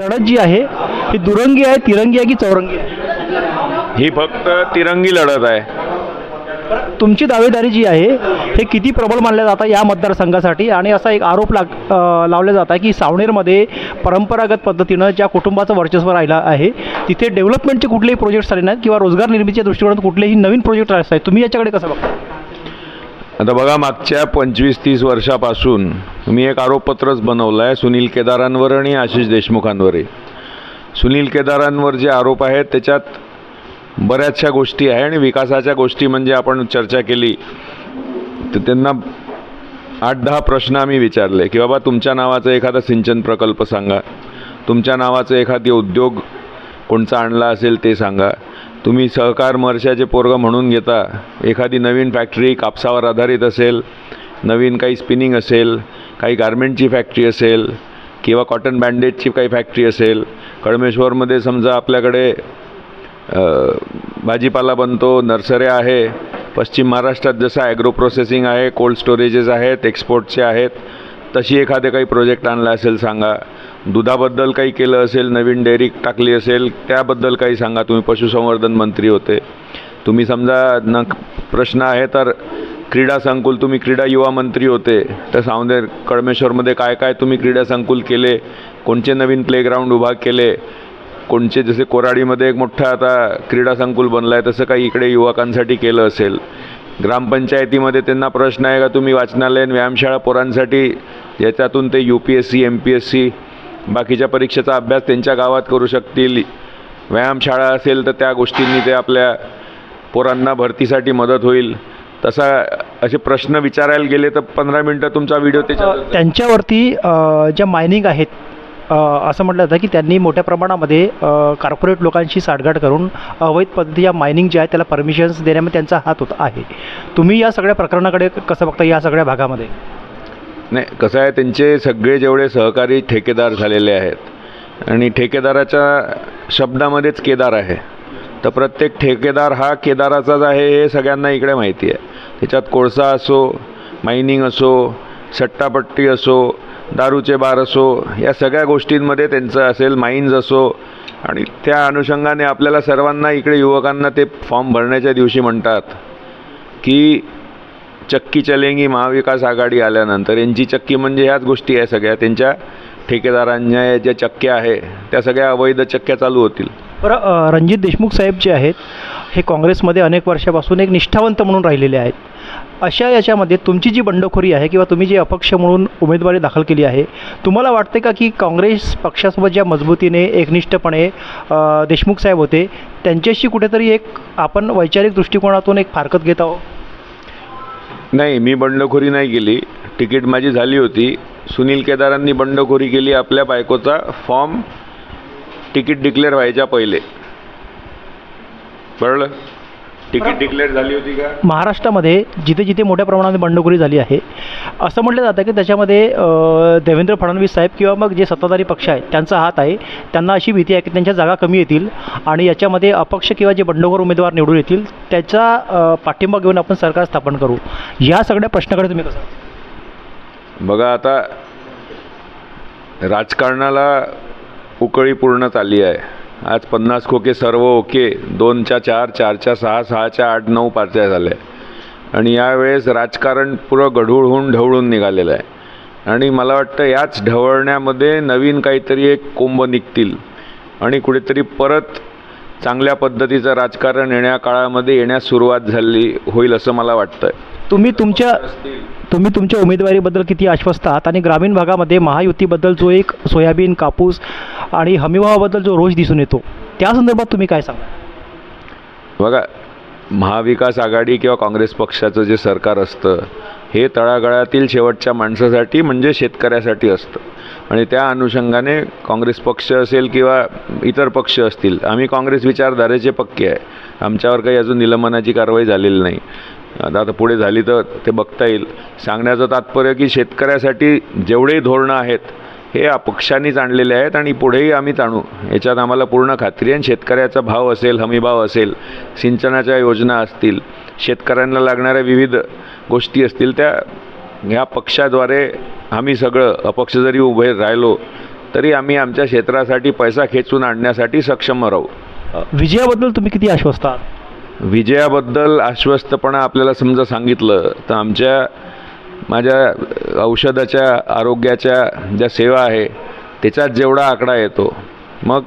लढत जी आहे ही दुरंगी आहे तिरंगी आहे की चौरंगी आहे? ही फक्त तिरंगी लढत आहे. तुमची दावेदारी जी आहे हे किती प्रबळ मानल्या जातात या मतदारसंघासाठी? आणि असा एक आरोप लाग लावला जात आहे की सावनेरमध्ये परंपरागत पद्धतीनं ज्या कुटुंबाचं वर्चस्व राहिलं आहे तिथे डेव्हलपमेंटचे कुठलेही प्रोजेक्ट्स आले नाहीत किंवा रोजगार निर्मितीच्या दृष्टिकोनातून कुठलेही नवीन प्रोजेक्ट राहत आहेत तुम्ही याच्याकडे कसं बघता? आता बघा मागच्या पंचवीस तीस वर्षापासून मी एक आरोपपत्रच बनवलं आहे सुनील केदारांवर आणि आशिष देशमुखांवरही. सुनील केदारांवर जे आरोप आहेत त्याच्यात बऱ्याचशा गोष्टी आहे आणि विकासाच्या गोष्टी म्हणजे आपण चर्चा केली तर त्यांना आठ दहा प्रश्न आम्ही विचारले की बाबा तुमच्या नावाचा एखादा सिंचन प्रकल्प सांगा. तुमच्या नावाचं एखादी उद्योग कोणचा आणला असेल ते सांगा. तुम्ही सहकार मर्शाचे पोरगं म्हणून घेता. एखादी नवीन फॅक्टरी कापसावर आधारित असेल नवीन काही स्पिनिंग असेल काही गारमेंटची फॅक्टरी असेल किंवा कॉटन बँडेजची काही फॅक्टरी असेल कळमेश्वरमध्ये समजा आपल्याकडे भाजीपाला बनतो नर्सऱ्या आहे पश्चिम महाराष्ट्रात जसं ॲग्रो प्रोसेसिंग आहे कोल्ड स्टोरेजेस आहेत एक्सपोर्टचे आहेत तशी एखादे काही प्रोजेक्ट आणला असेल सांगा. दुधाबद्दल काही केलं असेल नवीन डेअरी टाकली असेल त्याबद्दल काही सांगा. तुम्ही पशुसंवर्धन मंत्री होते. तुम्ही समजा न प्रश्न आहे तर क्रीडा संकुल तुम्ही क्रीडा युवा मंत्री होते. तर सावनेर कळमेश्वरमध्ये काय काय तुम्ही क्रीडा संकुल केले? कोणचे नवीन प्लेग्राऊंड उभा केले? कोणचे जसे कोराडीमध्ये एक मोठं आता क्रीडा संकुल बनलं आहे तसं काही इकडे युवकांसाठी केलं असेल? ग्रामपंचायतीमध्ये त्यांना प्रश्न आहे का? तुम्ही वाचनालय व्यायामशाळा पोरांसाठी याच्यातून ते U P S C M P S C बाकीच्या परीक्षेचा अभ्यास त्यांच्या गावात करू शकतील. व्यायामशाळा असेल तर त्या गोष्टींनी ते आपल्या पोरांना भरतीसाठी मदत होईल. तसा असे प्रश्न विचारायला गेले तर पंधरा मिनटं तुमचा व्हिडिओ त्याच्यात त्यांच्यावरती ज्या मायनिंग आहेत असं म्हटलं जातं की त्यांनी मोठ्या प्रमाणामध्ये कॉर्पोरेट लोकांशी साठगाठ करून अवैध पद्धती या मायनिंग जे आहे त्याला परमिशन्स देण्यामध्ये त्यांचा हात होत आहे. तुम्ही या सगळ्या प्रकरणाकडे कसं बघता या सगळ्या भागामध्ये? नाही कसं आहे त्यांचे सगळे जेवढे सहकारी ठेकेदार झालेले आहेत आणि ठेकेदाराच्या शब्दामध्येच केदार आहे तर प्रत्येक ठेकेदार हा केदाराचाच आहे हे सगळ्यांना इकडे माहिती आहे. त्याच्यात कोळसा असो मायनिंग असो सट्टापट्टी असो दारूचे बार असो या सगळ्या गोष्टींमध्ये त्यांचं असेल माइन्स असो आणि त्या अनुषंगाने आपल्याला सर्वांना इकडे युवकांना ते फॉर्म भरण्याच्या दिवशी म्हणतात की चक्की चलेंगी महाविकास आघाडी आल्यानंतर. यांची चक्की म्हणजे ह्याच गोष्टी आहे सगळ्या. त्यांच्या ठेकेदारांच्या ज्या चक्क्या आहे त्या सगळ्या अवैध चक्क्या चालू होतील. बरं रणजित देशमुख साहेब जे आहेत हे काँग्रेसमध्ये अनेक वर्षापासून एक निष्ठावंत म्हणून राहिलेले आहेत. अशा याच्यामध्ये तुमची जी बंडखोरी आहे किंवा तुम्ही जी अपक्ष म्हणून उमेदवारी दाखल केली आहे तुम्हाला वाटते का की काँग्रेस पक्षासोबत ज्या मजबूतीने एकनिष्ठपणे देशमुख साहेब होते त्यांच्याशी कुठेतरी एक आपण वैचारिक दृष्टिकोनातून एक फारकत घेत आहोत? नाही मी बंडखोरी नाही केली. तिकीट माझी झाली होती. सुनील केदारांनी बंडखोरी केली आपल्या बायकोचा फॉर्म तिकीट डिक्लेअर व्हायच्या पहिले. कळलं? तिकीट डिक्लेअर झाली होती का? महाराष्ट्रामध्ये जिथे जिथे मोठ्या प्रमाणात बंडखोरी झाली आहे असं म्हटलं जातं की त्याच्यामध्ये देवेंद्र फडणवीस साहेब किंवा मग जे सत्ताधारी पक्ष आहेत त्यांचा हात आहे त्यांना अशी भीती आहे की त्यांच्या जागा कमी येतील आणि याच्यामध्ये अपक्ष किंवा जे बंडखोर उमेदवार निवडून येतील त्याचा पाठिंबा घेऊन आपण सरकार स्थापन करू. या सगळ्या प्रश्नाकडे तुम्ही कसं बघा आता राजकारणाला उकळी पूर्णच आली आहे. आज पन्नास खोके सर्व ओके. दोनच्या चार चारच्या सहा सहाच्या आठ नऊ पाचच्या झाल्या. आणि यावेळेस राजकारण पुरं गढूळ होऊन ढवळून निघालेलं आहे. आणि मला वाटतं याच ढवळण्यामध्ये नवीन काहीतरी एक कोंब निघतील. आणि कुठेतरी परत चांगल्या पद्धतीचं राजकारण येण्या काळामध्ये येण्यास सुरुवात झाली होईल असं मला वाटतं तुम्ही तुमच्या तुम्ही तुमच्या उमेदवारीबद्दल किती आश्वस्त आहात? आणि ग्रामीण भागामध्ये महायुतीबद्दल जो एक सोयाबीन कापूस आणि हमीभावाबद्दल जो रोष दिसून येतो त्या संदर्भात तुम्ही काय सांगा बघा महाविकास आघाडी किंवा काँग्रेस पक्षाचं जे सरकार असतं हे तळागाळातील शेवटच्या माणसासाठी म्हणजे शेतकऱ्यासाठी असतं. आणि त्या अनुषंगाने काँग्रेस पक्ष असेल किंवा इतर पक्ष असतील आम्ही काँग्रेस विचारधारेचे पक्के आहे. आमच्यावर काही अजून निलंबनाची कारवाई झालेली नाही. आता आता पुढे झाली तर ते बघता येईल. सांगण्याचं तात्पर्य की शेतकऱ्यासाठी जेवढेही धोरणं आहेत हे अपक्षांनीच आणलेले आहेत आणि पुढेही आम्हीच आणू याच्यात आम्हाला पूर्ण खात्री आहे. आणि शेतकऱ्याचा भाव असेल हमीभाव असेल सिंचनाच्या योजना असतील शेतकऱ्यांना लागणाऱ्या विविध गोष्टी असतील त्या ह्या पक्षाद्वारे आम्ही सगळं अपक्ष जरी उभे राहिलो तरी आम्ही आमच्या क्षेत्रासाठी पैसा खेचून आणण्यासाठी सक्षम राहू. विजयाबद्दल तुम्ही किती आश्वस्त आहात? विजयाबद्दल आश्वस्तपणा आपल्याला समजा सांगितलं तर आमच्या माझ्या औषधाच्या आरोग्याच्या ज्या सेवा आहे त्याच्यात जेवढा आकडा येतो मग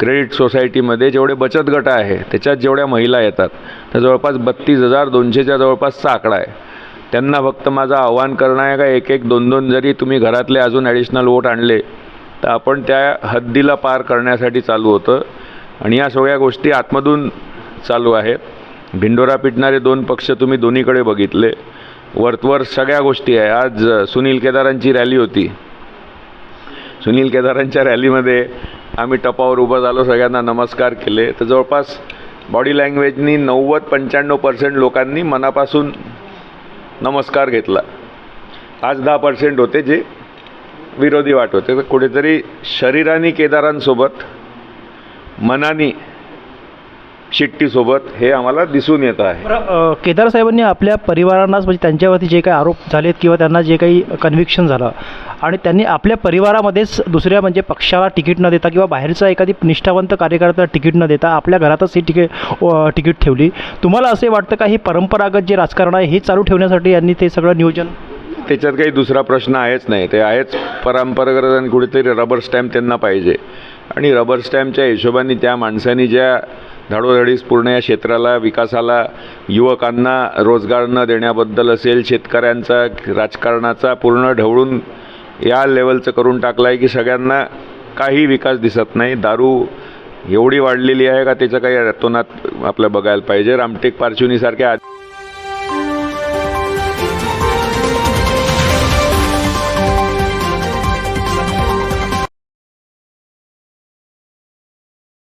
क्रेडिट सोसायटीमध्ये जेवढे बचत गट आहे त्याच्यात जेवढ्या महिला येतात तर जवळपास बत्तीस हजार दोनशेच्या जवळपासचा आकडा आहे. त्यांना फक्त माझं आव्हान करणं आहे का? एक एक दोन दोन जरी तुम्ही घरातले अजून ॲडिशनल वोट आणले तर आपण त्या हद्दीला पार करण्यासाठी चालू होतं. आणि या सगळ्या गोष्टी आतमधून चालू आहेत. भिंडोरा पिटणारे दोन पक्ष तुम्ही दोन्हीकडे बघितले. वरतवर सगळ्या गोष्टी आहे. आज सुनील केदारांची रॅली होती. सुनील केदारांच्या रॅलीमध्ये आम्ही टपावर उभं झालो सगळ्यांना नमस्कार केले. तर जवळपास बॉडी लँग्वेजनी नव्वद पंच्याण्णव पर्सेंट लोकांनी मनापासून नमस्कार घेतला. आज दहा पर्सेंट होते जे विरोधी वाट होते. तर कुठेतरी शरीराने केदारांसोबत मनाने शिट्टीसोबत हे आम्हाला दिसून येतं आहे. बरं केदार साहेबांनी आपल्या परिवारांनाच म्हणजे त्यांच्यावरती जे काही आरोप झालेत किंवा त्यांना जे काही कन्व्हिक्शन झालं आणि त्यांनी आपल्या परिवारामध्येच दुसऱ्या म्हणजे पक्षाला तिकीट न देता किंवा बाहेरचा एखादी निष्ठावंत कार्यकर्त्याला तिकीट न देता आपल्या घरातच ही तिकीट तिकीट ठेवली. तुम्हाला असे वाटतं का हे परंपरागत जे राजकारण आहे हे चालू ठेवण्यासाठी यांनी ते सगळं नियोजन? त्याच्यात काही दुसरा प्रश्न आहेच नाही. ते आहेच परंपरागत आणि कुठेतरी रबर स्टॅम्प त्यांना पाहिजे. आणि रबर स्टॅम्पच्या हिशोबाने त्या माणसांनी ज्या धाडोधडीस पूर्ण या क्षेत्राला विकासाला युवकांना रोजगार न देण्याबद्दल असेल शेतकऱ्यांचा राजकारणाचा पूर्ण ढवळून या लेवलचं करून टाकलं आहे की सगळ्यांना काही विकास दिसत नाही. दारू एवढी वाढलेली आहे का त्याचं काही अतोनात आपलं बघायला पाहिजे. रामटेक पार्श्वनीसारख्या